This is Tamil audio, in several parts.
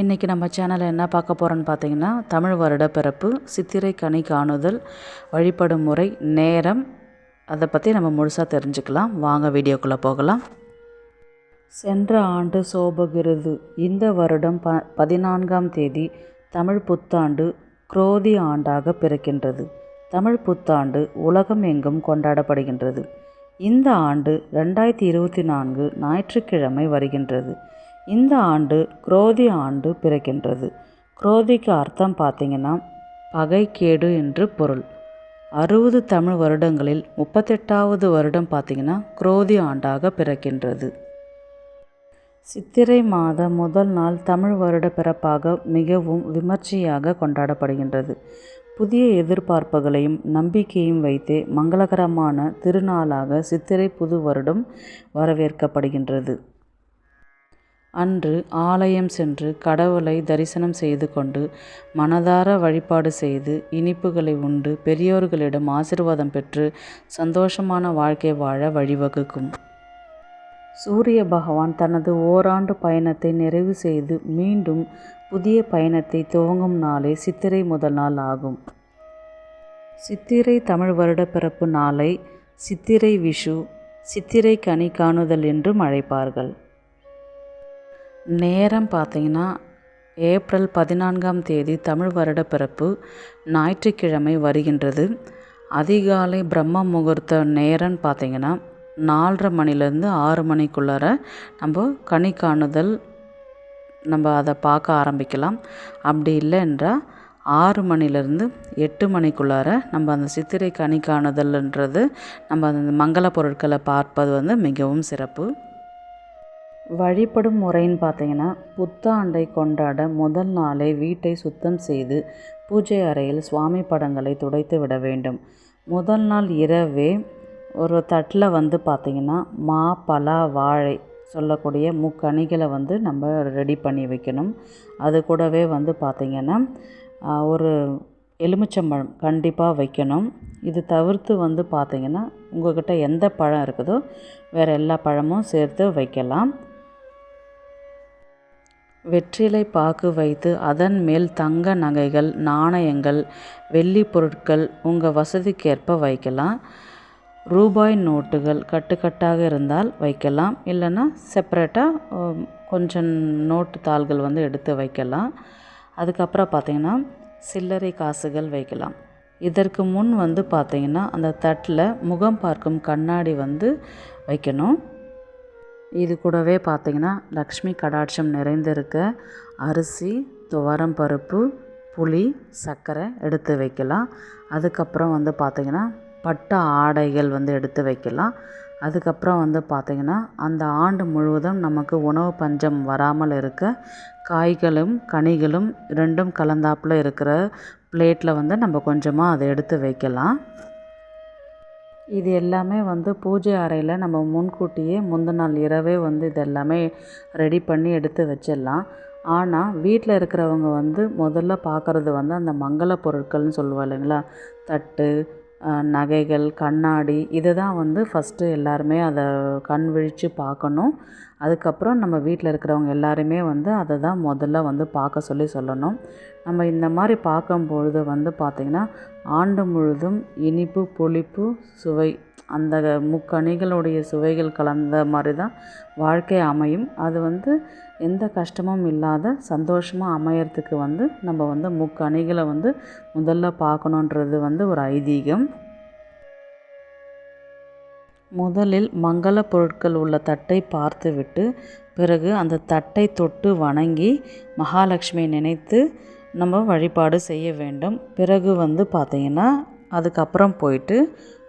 இன்றைக்கி நம்ம சேனலில் என்ன பார்க்க போகிறோன்னு பார்த்தீங்கன்னா தமிழ் வருட பிறப்பு சித்திரை கனி காணுதல் வழிபடும் முறை நேரம் அதை பற்றி நம்ம முழுசாக தெரிஞ்சுக்கலாம். வாங்க வீடியோக்குள்ளே போகலாம். சென்ற ஆண்டு சோபகிருது. இந்த வருடம் ப பதினான்காம் தேதி தமிழ் புத்தாண்டு குரோதி ஆண்டாக பிறக்கின்றது. தமிழ் புத்தாண்டு உலகம் எங்கும் கொண்டாடப்படுகின்றது. இந்த ஆண்டு ரெண்டாயிரத்தி இருபத்தி நான்கு ஞாயிற்றுக்கிழமை வருகின்றது. இந்த ஆண்டு குரோதி ஆண்டு பிறக்கின்றது. குரோதிக்கு அர்த்தம் பார்த்திங்கன்னா பகைக்கேடு என்று பொருள். அறுபது தமிழ் வருடங்களில் முப்பத்தெட்டாவது வருடம் பார்த்திங்கன்னா குரோதி ஆண்டாக பிறக்கின்றது. சித்திரை மாத முதல் நாள் தமிழ் வருட பிறப்பாக மிகவும் விமர்சையாக கொண்டாடப்படுகின்றது. புதிய எதிர்பார்ப்புகளையும் நம்பிக்கையும் வைத்தே மங்களகரமான திருநாளாக சித்திரை புது வருடம் வரவேற்கப்படுகின்றது. அன்று ஆலயம் சென்று கடவுளை தரிசனம் செய்து கொண்டு மனதார வழிபாடு செய்து இனிப்புகளை உண்டு பெரியோர்களிடம் ஆசிர்வாதம் பெற்று சந்தோஷமான வாழ்க்கை வாழ வழிவகுக்கும். சூரிய பகவான் தனது ஓராண்டு பயணத்தை நிறைவு செய்து மீண்டும் புதிய பயணத்தை துவங்கும் நாளே சித்திரை முதல் நாள் ஆகும். சித்திரை தமிழ் வருட பிறப்பு நாளை சித்திரை விஷு சித்திரை கனி காணுதல் என்றும் அழைப்பார்கள். நேரம் பார்த்தீங்கன்னா ஏப்ரல் பதினான்காம் தேதி தமிழ் வருட பிறப்பு ஞாயிற்றுக்கிழமை வருகின்றது. அதிகாலை பிரம்ம முகூர்த்த நேரம்னு பார்த்தீங்கன்னா நாலரை மணிலேருந்து ஆறு மணிக்குள்ளார நம்ம கனி காணுதல் நம்ம அதை பார்க்க ஆரம்பிக்கலாம். அப்படி இல்லை என்றால் ஆறு மணிலேருந்து எட்டு மணிக்குள்ளார நம்ம அந்த சித்திரை கனி காணுதல்ன்றது நம்ம அந்த மங்கள பொருட்களை பார்ப்பது வந்து மிகவும் சிறப்பு. வழிபடும் முறைன்னு பார்த்தீங்கன்னா புத்தாண்டை கொண்டாட முதல் நாளே வீட்டை சுத்தம் செய்து பூஜை அறையில் சுவாமி படங்களை துடைத்து விட வேண்டும். முதல் நாள் இரவே ஒரு தட்டில் வந்து பார்த்திங்கன்னா மா பலா வாழை சொல்லக்கூடிய முக்கணிகளை வந்து நம்ம ரெடி பண்ணி வைக்கணும். அது கூடவே வந்து பார்த்திங்கன்னா ஒரு எலுமிச்சம்பழம் கண்டிப்பாக வைக்கணும். இது தவிர்த்து வந்து பார்த்திங்கன்னா உங்கள்கிட்ட எந்த பழம் இருக்குதோ வேறு எல்லா பழமும் சேர்த்து வைக்கலாம். வெற்றிலை பாக்கு வைத்து அதன் மேல் தங்க நகைகள் நாணயங்கள் வெள்ளி பொருட்கள் உங்கள் வசதிக்கேற்ப வைக்கலாம். ரூபாய் நோட்டுகள் கட்டுக்கட்டாக இருந்தால் வைக்கலாம். இல்லைன்னா செப்பரேட்டாக கொஞ்சம் நோட்டு தாள்கள் வந்து எடுத்து வைக்கலாம். அதுக்கப்புறம் பார்த்திங்கன்னா சில்லறை காசுகள் வைக்கலாம். இதற்கு முன் வந்து பார்த்திங்கன்னா அந்த தட்டில் முகம் பார்க்கும் கண்ணாடி வந்து வைக்கணும். இது கூடவே பார்த்திங்கன்னா லக்ஷ்மி கடாட்சம் நிறைந்திருக்க அரிசி துவரம் பருப்பு புளி சர்க்கரை எடுத்து வைக்கலாம். அதுக்கப்புறம் வந்து பார்த்திங்கன்னா பட்டு ஆடைகள் வந்து எடுத்து வைக்கலாம். அதுக்கப்புறம் வந்து பார்த்திங்கன்னா அந்த ஆண்டு முழுவதும் நமக்கு உணவு பஞ்சம் வராமல் இருக்க காய்களும் கனிகளும் ரெண்டும் கலந்தாப்பில் இருக்கிற பிளேட்டில் வந்து நம்ம கொஞ்சமாக அதை எடுத்து வைக்கலாம். இது எல்லாமே வந்து பூஜை அறையில் நம்ம முன்கூட்டியே முந்தின நாள் இரவே வந்து இது எல்லாமே ரெடி பண்ணி எடுத்து வச்சிடலாம். ஆனால் வீட்டில் இருக்கிறவங்க வந்து முதல்ல பார்க்குறது வந்து அந்த மங்கள பொருட்கள்னு சொல்லுவோம் இல்லைங்களா? தட்டு நகைகள் கண்ணாடி இதை தான் வந்து ஃபஸ்ட்டு எல்லாருமே அதை கண் விழித்து பார்க்கணும். அதுக்கப்புறம் நம்ம வீட்டில் இருக்கிறவங்க எல்லாருமே வந்து அதை தான் முதல்ல வந்து பார்க்க சொல்லி சொல்லணும். நம்ம இந்த மாதிரி பார்க்கும்பொழுது வந்து பார்த்திங்கன்னா ஆண்டு முழுதும் இனிப்பு புளிப்பு சுவை அந்த முக்கணிகளுடைய சுவைகள் கலந்த மாதிரி தான் வாழ்க்கை அமையும். அது வந்து எந்த கஷ்டமும் இல்லாத சந்தோஷமாக அமையறதுக்கு வந்து நம்ம வந்து முக்கணிகளை வந்து முதல்ல பார்க்கணுன்றது வந்து ஒரு ஐதீகம். முதலில் மங்கள பொருட்கள் உள்ள தட்டை பார்த்துவிட்டு பிறகு அந்த தட்டை தொட்டு வணங்கி மகாலட்சுமியை நினைத்து நம்ம வழிபாடு செய்ய வேண்டும். பிறகு வந்து பார்த்திங்கன்னா அதுக்கப்புறம் போயிட்டு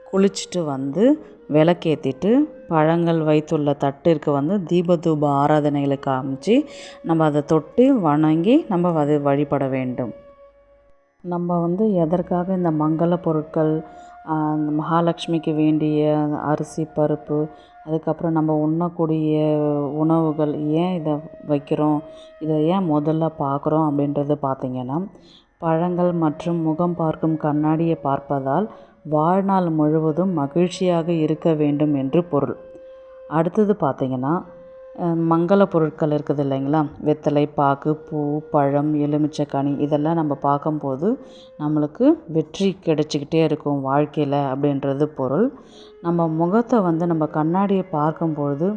குளிச்சுட்டு வந்து விளக்கேற்றிட்டு பழங்கள் வைத்துள்ள தட்டிற்கு வந்து தீபதூப ஆராதனைகளை காமிச்சு நம்ம அதை தொட்டு வணங்கி நம்ம அதை வழிபட வேண்டும். நம்ம வந்து எதற்காக இந்த மங்கள பொருட்கள் மகாலட்சுமிக்கு வேண்டிய அரிசி பருப்பு அதுக்கப்புறம் நம்ம உண்ணக்கூடிய உணவுகள் ஏன் இதை வைக்கிறோம் இதை ஏன் முதல்ல பார்க்குறோம் அப்படின்றது பார்த்திங்கன்னா பழங்கள் மற்றும் முகம் பார்க்கும் கண்ணாடியை பார்ப்பதால் வாழ்நாள் முழுவதும் மகிழ்ச்சியாக இருக்க வேண்டும் என்று பொருள். அடுத்தது பார்த்திங்கன்னா மங்கள பொருட்கள் இருக்குது இல்லைங்களா? வெத்தலை பாக்கு பூ பழம் எலுமிச்சைக்கனி இதெல்லாம் நம்ம பார்க்கும்போது நம்மளுக்கு வெற்றி கிடைச்சிக்கிட்டே இருக்கும் வாழ்க்கையில் அப்படின்றது பொருள். நம்ம முகத்தை வந்து நம்ம கண்ணாடியை பார்க்கும்பொழுது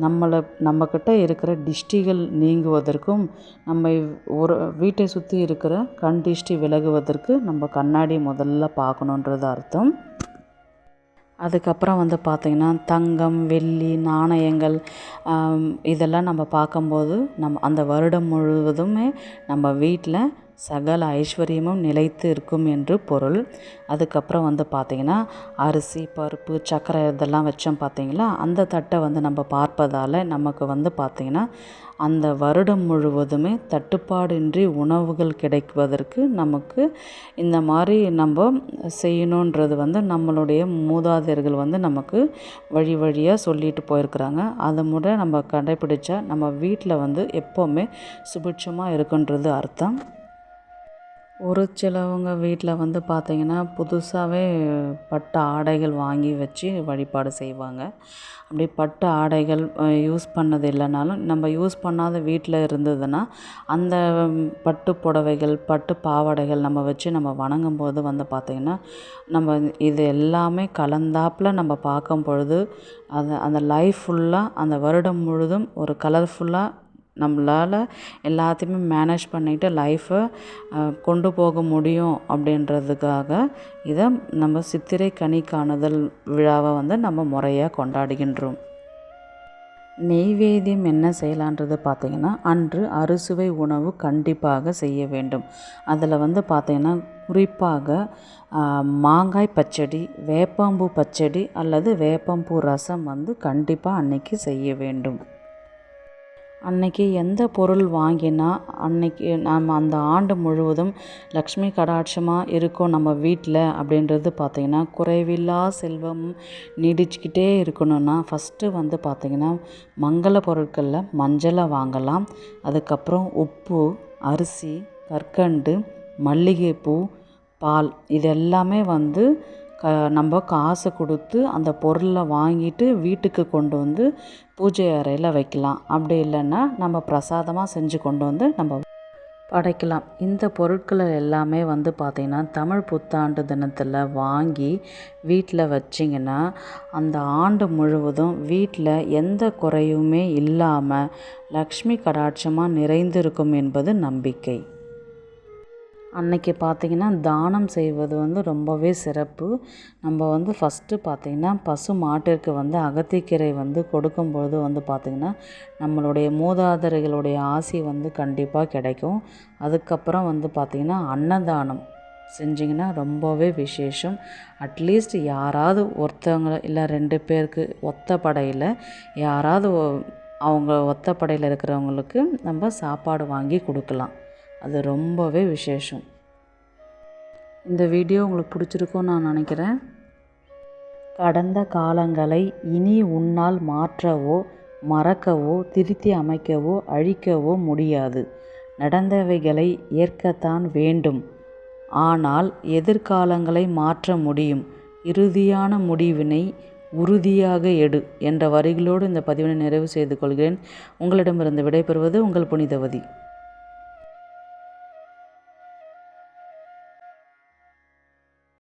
நம்மளை நம்மக்கிட்ட இருக்கிற டிஷ்டிகள் நீங்குவதற்கும் நம்ம ஒரு வீட்டை சுற்றி இருக்கிற கண் டிஷ்டி விலகுவதற்கு நம்ம கண்ணாடி முதல்ல பார்க்கணுன்றது அர்த்தம். அதுக்கப்புறம் வந்து பார்த்திங்கன்னா தங்கம் வெள்ளி நாணயங்கள் இதெல்லாம் நம்ம பார்க்கும்போது நம்ம அந்த வருடம் முழுவதுமே நம்ம வீட்டில் சகல ஐஸ்வர்யமும் நிலைத்து இருக்கும் என்று பொருள். அதுக்கப்புறம் வந்து பார்த்திங்கன்னா அரிசி பருப்பு சர்க்கரை இதெல்லாம் வச்சோம் பார்த்திங்களா? அந்த தட்டை வந்து நம்ம பார்ப்பதால் நமக்கு வந்து பார்த்திங்கன்னா அந்த வருடம் முழுவதுமே தட்டுப்பாடின்றி உணவுகள் கிடைப்பதற்கு நமக்கு இந்த மாதிரி நம்ம செய்யணுன்றது வந்து நம்மளுடைய மூதாதையர்கள் வந்து நமக்கு வழி வழியாக சொல்லிட்டு போயிருக்கிறாங்க. அதை முறை நம்ம கடைப்பிடிச்சா நம்ம வீட்டில் வந்து எப்போவுமே சுபிட்சமாக இருக்குன்றது அர்த்தம். ஒரு சிலவங்க வீட்டில் வந்து பார்த்திங்கன்னா புதுசாகவே பட்டு ஆடைகள் வாங்கி வச்சு வழிபாடு செய்வாங்க. அப்படி பட்டு ஆடைகள் யூஸ் பண்ணது இல்லைனாலும் நம்ம யூஸ் பண்ணாத வீட்டில் இருந்ததுன்னா அந்த பட்டு புடவைகள் பட்டு பாவாடைகள் நம்ம வச்சு நம்ம வணங்கும் போது வந்து பார்த்திங்கன்னா நம்ம இது எல்லாமே கலந்தாப்பில் நம்ம பார்க்கும் பொழுது அது அந்த லைஃப் ஃபுல்லாக அந்த வருடம் முழுதும் ஒரு கலர்ஃபுல்லாக நம்மளால் எல்லாத்தையுமே மேனேஜ் பண்ணிட்டு லைஃப்பை கொண்டு போக முடியும் அப்படின்றதுக்காக இதை நம்ம சித்திரை கனி காணுதல் விழாவை வந்து நம்ம முறையாக கொண்டாடுகின்றோம். நெய்வேத்தியம் என்ன செய்யலான்றது பார்த்திங்கன்னா அன்று அறுசுவை உணவு கண்டிப்பாக செய்ய வேண்டும். அதில் வந்து பார்த்திங்கன்னா குறிப்பாக மாங்காய் பச்சடி வேப்பம்பூ பச்சடி அல்லது வேப்பம்பூ ரசம் வந்து கண்டிப்பாக அன்னைக்கு செய்ய வேண்டும். அன்னைக்கு எந்த பொருள் வாங்கினா அன்னைக்கு நம்ம அந்த ஆண்டு முழுவதும் லக்ஷ்மி கடாட்சமாக இருக்கும் நம்ம வீட்டில் அப்படின்றது பார்த்திங்கன்னா குறைவில்லா செல்வம் நீடிச்சுக்கிட்டே இருக்கணும்னா ஃபஸ்ட்டு வந்து பார்த்திங்கன்னா மங்கள பொருட்களில் மஞ்சளை வாங்கலாம். அதுக்கப்புறம் உப்பு அரிசி கற்கண்டு மல்லிகைப்பூ பால் இது எல்லாமே வந்து க நம்ம காசு கொடுத்து அந்த பொருளை வாங்கிட்டு வீட்டுக்கு கொண்டு வந்து பூஜை அறையில் வைக்கலாம். அப்படி இல்லைன்னா நம்ம பிரசாதமாக செஞ்சு கொண்டு வந்து நம்ம படைக்கலாம். இந்த பொருட்களை எல்லாமே வந்து பார்த்திங்கன்னா தமிழ் புத்தாண்டு தினத்தில் வாங்கி வீட்டில் வச்சிங்கன்னா அந்த ஆண்டு முழுவதும் வீட்டில் எந்த குறையுமே இல்லாமல் லக்ஷ்மி கடாட்சமாக நிறைந்திருக்கும் என்பது நம்பிக்கை. அன்னைக்கு பார்த்திங்கன்னா தானம் செய்வது வந்து ரொம்பவே சிறப்பு. நம்ம வந்து ஃபஸ்ட்டு பார்த்திங்கன்னா பசு மாட்டிற்கு வந்து அகத்திக்கீரை வந்து கொடுக்கும்பொழுது வந்து பார்த்திங்கன்னா நம்மளுடைய மூதாதரைகளுடைய ஆசி வந்து கண்டிப்பாக கிடைக்கும். அதுக்கப்புறம் வந்து பார்த்திங்கன்னா அன்னதானம் செஞ்சிங்கன்னா ரொம்பவே விசேஷம். அட்லீஸ்ட் யாராவது ஒருத்தவங்க இல்லை ரெண்டு பேருக்கு ஒத்த படையில் யாராவது அவங்க ஒத்த படையில் இருக்கிறவங்களுக்கு நம்ம சாப்பாடு வாங்கி கொடுக்கலாம். அது ரொம்பவே விசேஷம். இந்த வீடியோ உங்களுக்கு பிடிச்சிருக்கும்னு நான் நினைக்கிறேன். கடந்த காலங்களை இனி உன்னால் மாற்றவோ மறக்கவோ திருத்தி அமைக்கவோ அழிக்கவோ முடியாது. நடந்தவைகளை ஏற்கத்தான் வேண்டும். ஆனால் எதிர்காலங்களை மாற்ற முடியும். இறுதியான முடிவினை உறுதியாக எடு என்ற வரிகளோடு இந்த பதிவினை நிறைவு செய்து கொள்கிறேன். உங்களிடமிருந்து விடைபெறுவது உங்கள் புனிதவதி.